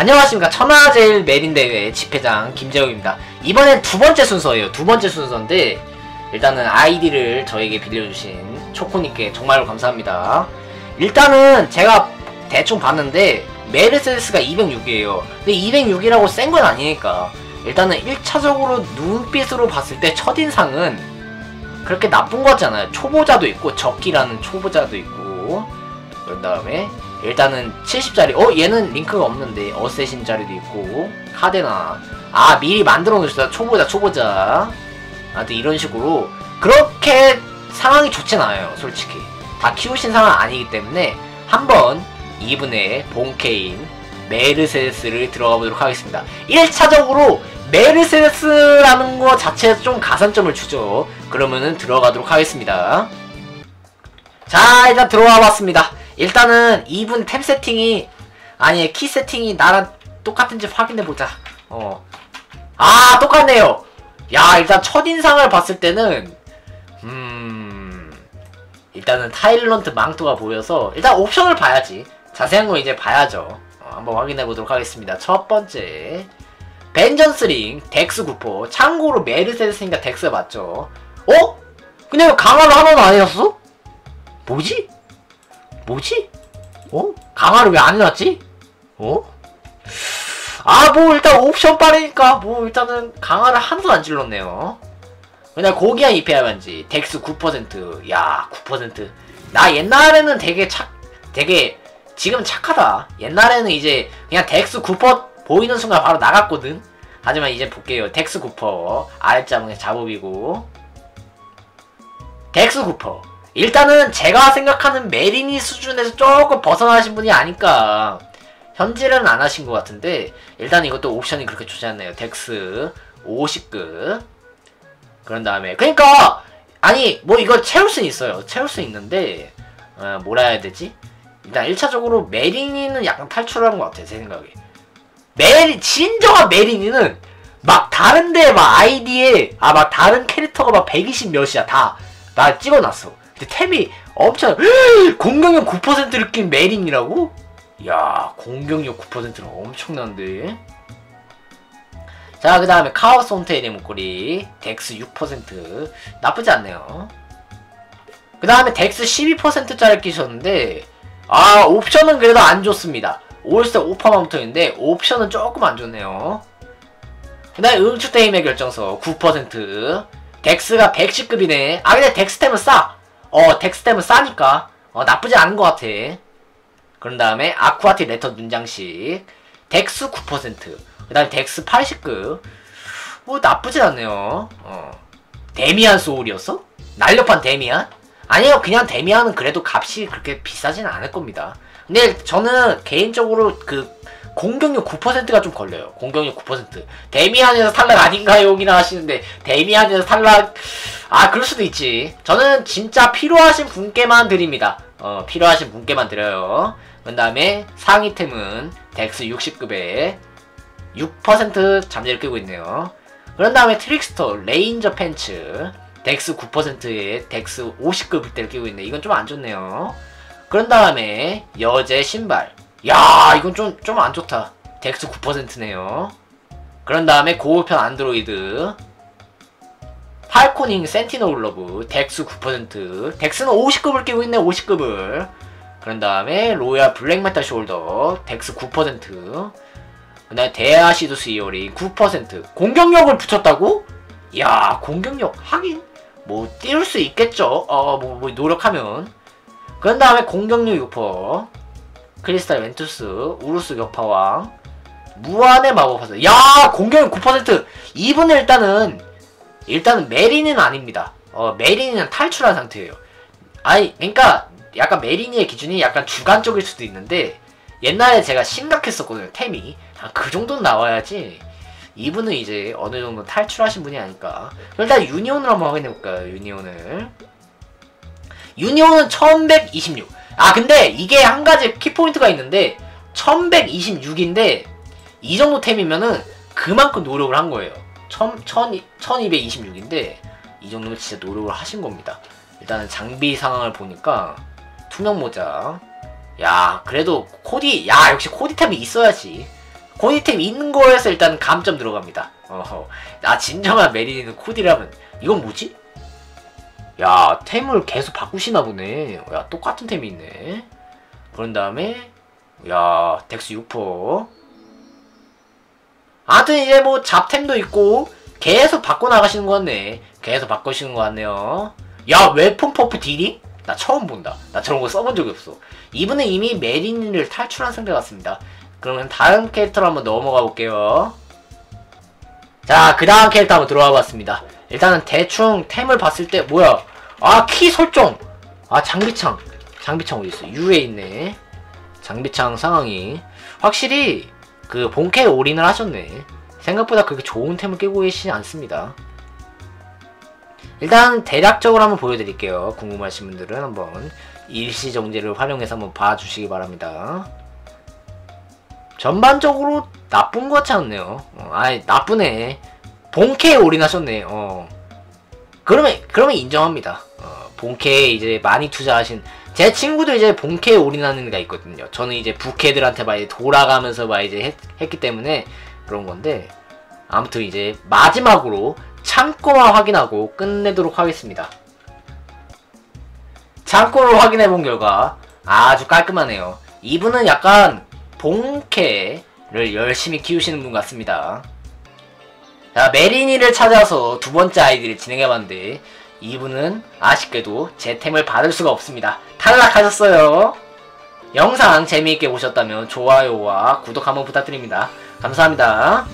안녕하십니까. 천하제일 메린대회 집회장 김재호입니다. 이번엔 두 번째 순서예요. 두 번째 순서인데 일단은 아이디를 저에게 빌려주신 초코님께 정말로 감사합니다. 일단은 제가 대충 봤는데 메르세데스가 206이에요. 근데 206이라고 센 건 아니니까 일단은 1차적으로 눈빛으로 봤을 때 첫인상은 그렇게 나쁜 거 같잖아요. 초보자도 있고 적기라는 초보자도 있고 그런 다음에 일단은 70짜리. 어 얘는 링크가 없는데. 어쌔신 자리도 있고. 카데나. 아 미리 만들어 놓으셨다 초보자 초보자. 아무튼 이런 식으로 그렇게 상황이 좋진 않아요 솔직히. 다 키우신 상황 아니기 때문에 한번 이분의 본케인 메르세데스를 들어가 보도록 하겠습니다. 1차적으로 메르세데스라는 거 자체에서 좀 가산점을 주죠. 그러면은 들어가도록 하겠습니다. 자 일단 들어와 봤습니다 일단은 이분 템 세팅이 아니 키 세팅이 나랑 똑같은지 확인해보자 어. 아 똑같네요 야 일단 첫인상을 봤을 때는 음 일단은 타일런트 망토가 보여서 일단 옵션을 봐야지 자세한 건 이제 봐야죠 어, 한번 확인해보도록 하겠습니다 첫 번째 벤전스링 덱스 구포 참고로 메르세데스니까 덱스 맞죠 어? 근데 왜 강화를 하나도 안 해놨어? 뭐지? 뭐지? 어? 강화를 왜 안 해놨지? 어? 아, 뭐, 일단 옵션 빠르니까, 뭐, 일단은 강화를 하나도 안 찔렀네요. 그냥 고기한 이페아반지, 덱스 9%. 야, 9%. 나 옛날에는 되게 착, 되게, 지금 착하다. 옛날에는 이제, 그냥 덱스 9% 보이는 순간 바로 나갔거든? 하지만 이제 볼게요. 덱스 9%. 아랫자은 작업이고. 덱스 9%. 일단은 제가 생각하는 메리니 수준에서 조금 벗어나신 분이 아닐까. 현질은 안 하신 것 같은데 일단 이것도 옵션이 그렇게 좋지 않네요. 덱스 50급 그런 다음에 그러니까 아니 뭐 이걸 채울 수 있어요. 채울 수 있는데 어, 뭐라 해야 되지? 일단 1차적으로 메리니는 약간 탈출한 것 같아요 제 생각에. 메리 진정한 메리니는 막 다른데 막 아이디에 아 막 다른 캐릭터가 막 120 몇이야 다. 나 찍어놨어 근데 템이 엄청 공격력 9%를 낀 메린이라고? 야 공격력 9%는 엄청난데. 자 그 다음에 카오스 온테이의 목걸이. 덱스 6% 나쁘지 않네요. 그 다음에 덱스 12%짜리 끼셨는데 아 옵션은 그래도 안 좋습니다. 올스타 오파만 붙어있는데 옵션은 조금 안 좋네요. 그 다음에 응축대 힘의 결정서 9% 덱스가 110급이네. 아 근데 덱스템은 싸 어, 덱스템은 싸니까. 어, 나쁘지 않은 것 같아. 그런 다음에 아쿠아티 레터 눈장식. 덱스 9%. 그 다음에 덱스 80급. 뭐 나쁘진 않네요. 어. 데미안 소울이었어? 날렵한 데미안? 아니요, 그냥 데미안은 그래도 값이 그렇게 비싸진 않을 겁니다. 근데 저는 개인적으로 그 공격력 9%가 좀 걸려요. 공격력 9%. 데미안에서 탈락 아닌가요? 이나 하시는데 데미안에서 탈락 아 그럴 수도 있지. 저는 진짜 필요하신 분께만 드립니다. 어 필요하신 분께만 드려요. 그 다음에 상위템은 덱스 60급에 6% 잠재를 끼고 있네요. 그런 다음에 트릭스터 레인저 팬츠 덱스 9%에 덱스 50급일 때를 끼고 있네. 이건 좀 안 좋네요. 그런 다음에 여제 신발 야 이건 좀 좀 안 좋다. 덱스 9%네요. 그런 다음에 고급편 안드로이드. 팔코닝 센티널 러브 덱스 9% 덱스는 50급을 끼고 있네 50급을. 그런 다음에 로얄 블랙메탈 숄더 덱스 9%그 다음에 데아시두스 이어링 9% 공격력을 붙였다고? 야 공격력 하긴 뭐 띄울 수 있겠죠? 어뭐 뭐 노력하면. 그런 다음에 공격력 6% 크리스탈 웬투스, 우루스 격파왕, 무한의 마법화사. 야 공격력 9%! 이분은 일단은 일단은 메리는 아닙니다. 어 메리는 탈출한 상태예요. 아니 그러니까 약간 메리니의 기준이 약간 주관적일 수도 있는데 옛날에 제가 심각했었거든요 템이 아, 그 정도는 나와야지 이분은 이제 어느 정도 탈출하신 분이 아닐까 일단 유니온을 한번 확인해볼까요 유니온을 유니온은 1126. 아 근데 이게 한 가지 키포인트가 있는데 1126인데 이 정도 템이면은 그만큼 노력을 한 거예요. 1226인데 이 정도면 진짜 노력을 하신 겁니다. 일단은 장비 상황을 보니까 투명 모자. 야 그래도 코디 야 역시 코디템이 있어야지. 코디템 있는 거에서 일단 감점 들어갑니다. 어허. 아 진정한 메리니는 코디라면 이건 뭐지? 야 템을 계속 바꾸시나 보네. 야 똑같은 템이 있네. 그런 다음에 야 덱스 6퍼. 아무튼 이제 뭐 잡템도 있고 계속 바꿔 나가시는 것 같네. 계속 바꾸시는 것 같네요. 야 웨폰 퍼프 딜이? 나 처음 본다. 나 저런 거 써본 적이 없어. 이분은 이미 메리니를 탈출한 상태 같습니다. 그러면 다음 캐릭터로 한번 넘어가 볼게요. 자, 그 다음 캐릭터 한번 들어와 봤습니다. 일단은 대충 템을 봤을 때, 뭐야. 아, 키 설정! 아, 장비창. 장비창 어디있어? U에 있네. 장비창 상황이. 확실히, 그, 본캐에 올인을 하셨네. 생각보다 그렇게 좋은 템을 깨고 계시지 않습니다. 일단, 대략적으로 한번 보여드릴게요. 궁금하신 분들은 한번 일시정지를 활용해서 한번 봐주시기 바랍니다. 전반적으로 나쁜 것 같지 않네요. 어, 아이 나쁘네. 본캐에 올인하셨네. 어. 그러면 그러면 인정합니다. 어, 본캐에 이제 많이 투자하신 제 친구도 이제 본캐에 올인하는 애가 있거든요. 저는 이제 부캐들한테 막 돌아가면서 막 이제 했, 했기 때문에 그런 건데 아무튼 이제 마지막으로 창고만 확인하고 끝내도록 하겠습니다. 창고를 확인해 본 결과 아주 깔끔하네요. 이분은 약간 본캐를 열심히 키우시는 분 같습니다. 자, 메리니를 찾아서 두 번째 아이디를 진행해봤는데 이분은 아쉽게도 제 템을 받을 수가 없습니다. 탈락하셨어요. 영상 재미있게 보셨다면 좋아요와 구독 한번 부탁드립니다. 감사합니다.